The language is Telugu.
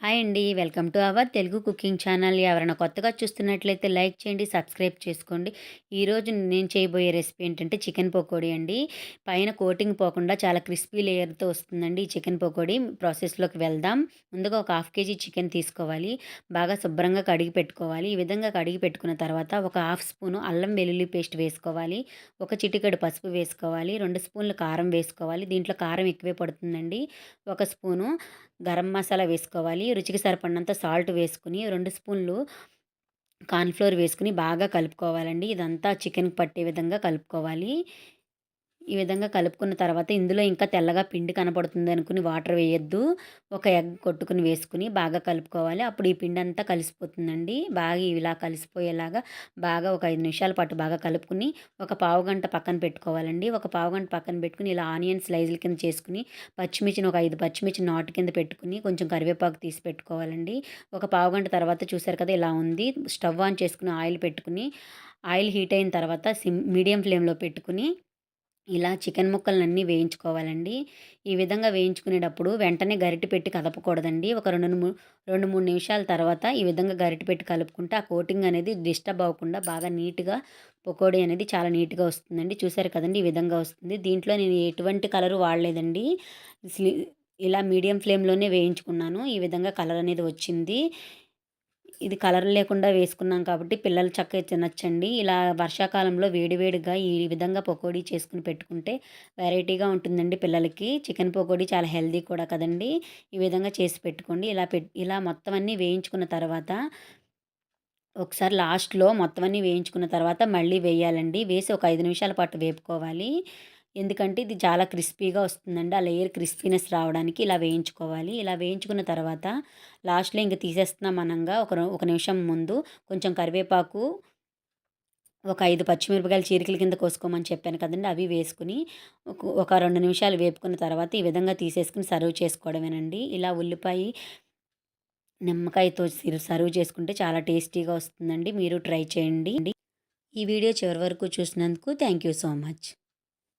హాయ్ అండి welcome to our Telugu cooking channel. ఎవరైనా కొత్తగా చూస్తున్నట్లయితే లైక్ చేయండి సబ్స్క్రైబ్ చేసుకోండి. ఈరోజు నేను చేయబోయే రెసిపీ ఏంటంటే చికెన్ పకోడీ అండి. పైన కోటింగ్ పోకుండా చాలా క్రిస్పీ లేయర్తో వస్తుందండి ఈ చికెన్ పకోడీ. ప్రాసెస్లోకి వెళ్దాం. ముందుగా ఒక హాఫ్ కేజీ చికెన్ తీసుకోవాలి. బాగా శుభ్రంగా కడిగి పెట్టుకోవాలి. ఈ విధంగా కడిగి పెట్టుకున్న తర్వాత ఒక హాఫ్ స్పూను అల్లం వెల్లుల్లి పేస్ట్ వేసుకోవాలి. ఒక చిటికెడు పసుపు వేసుకోవాలి. రెండు స్పూన్లు కారం వేసుకోవాలి. దీంట్లో కారం ఎక్కువే పడుతుందండి. ఒక స్పూను గరం మసాలా వేసుకోవాలి. రుచికి సరిపడినంత సాల్ట్ వేసుకుని రెండు స్పూన్లు కార్న్ఫ్లోర్ వేసుకుని బాగా కలుపుకోవాలండి. ఇదంతా చికెన్కి పట్టే విధంగా కలుపుకోవాలి. ఈ విధంగా కలుపుకున్న తర్వాత ఇందులో ఇంకా తెల్లగా పిండి కనపడుతుంది అనుకుని వాటర్ వేయొద్దు. ఒక ఎగ్ కొట్టుకుని వేసుకుని బాగా కలుపుకోవాలి. అప్పుడు ఈ పిండి అంతా కలిసిపోతుందండి. బాగా ఇలా కలిసిపోయేలాగా బాగా ఒక ఐదు నిమిషాల పాటు బాగా కలుపుకుని ఒక పావు గంట పక్కన పెట్టుకోవాలండి. ఒక పావు గంట పక్కన పెట్టుకుని ఇలా ఆనియన్ స్లైజుల కింద చేసుకుని పచ్చిమిర్చిని ఒక ఐదు పచ్చిమిర్చి నాటు కింద పెట్టుకుని కొంచెం కరివేపాకు తీసి పెట్టుకోవాలండి. ఒక పావు గంట తర్వాత చూసారు కదా ఇలా ఉంది. స్టవ్ ఆన్ చేసుకుని ఆయిల్ పెట్టుకుని ఆయిల్ హీట్ అయిన తర్వాత సిమ్ మీడియం ఫ్లేమ్లో పెట్టుకుని ఇలా చికెన్ ముక్కలన్నీ వేయించుకోవాలండి. ఈ విధంగా వేయించుకునేటప్పుడు వెంటనే గరిటె పెట్టి కదపకూడదండి. ఒక రెండు మూడు రెండు మూడు నిమిషాల తర్వాత ఈ విధంగా గరిటె పెట్టి కలుపుకుంటే ఆ కోటింగ్ అనేది డిస్టర్బ్ అవ్వకుండా బాగా నీట్గా పకోడీ అనేది చాలా నీట్గా వస్తుందండి. చూసారు కదండి ఈ విధంగా వస్తుంది. దీంట్లో నేను ఎటువంటి కలరు వాడలేదండి. ఇలా మీడియం ఫ్లేమ్లోనే వేయించుకున్నాను. ఈ విధంగా కలర్ అనేది వచ్చింది. ఇది కలర్ లేకుండా వేసుకున్నాం కాబట్టి పిల్లలు చక్కగా తినచ్చండి. ఇలా వర్షాకాలంలో వేడివేడిగా ఈ విధంగా పకోడీ చేసుకుని పెట్టుకుంటే వెరైటీగా ఉంటుందండి పిల్లలకి. చికెన్ పకోడీ చాలా హెల్దీ కూడా కదండి. ఈ విధంగా చేసి పెట్టుకోండి. ఇలా పె ఇలా మొత్తం అన్నీ వేయించుకున్న తర్వాత ఒకసారి లాస్ట్లో మొత్తం అన్నీ వేయించుకున్న తర్వాత మళ్ళీ వేయాలండి. వేసి ఒక ఐదు నిమిషాల పాటు వేపుకోవాలి. ఎందుకంటే ఇది చాలా క్రిస్పీగా వస్తుందండి. ఆ లేయర్ క్రిస్పీనెస్ రావడానికి ఇలా వేయించుకోవాలి. ఇలా వేయించుకున్న తర్వాత లాస్ట్లో ఇంక తీసేస్తున్నాం అనంగా ఒక ఒక నిమిషం ముందు. కొంచెం కరివేపాకు ఒక ఐదు పచ్చిమిరపకాయలు చీరికల కింద కోసుకోమని చెప్పాను కదండి. అవి వేసుకుని ఒక రెండు నిమిషాలు వేపుకున్న తర్వాత ఈ విధంగా తీసేసుకుని సర్వ్ చేసుకోవడమేనండి. ఇలా ఉల్లిపాయ నిమ్మకాయతో సర్వ్ చేసుకుంటే చాలా టేస్టీగా వస్తుందండి. మీరు ట్రై చేయండి. ఈ వీడియో చివరి వరకు చూసినందుకు థ్యాంక్ యూ సో మచ్.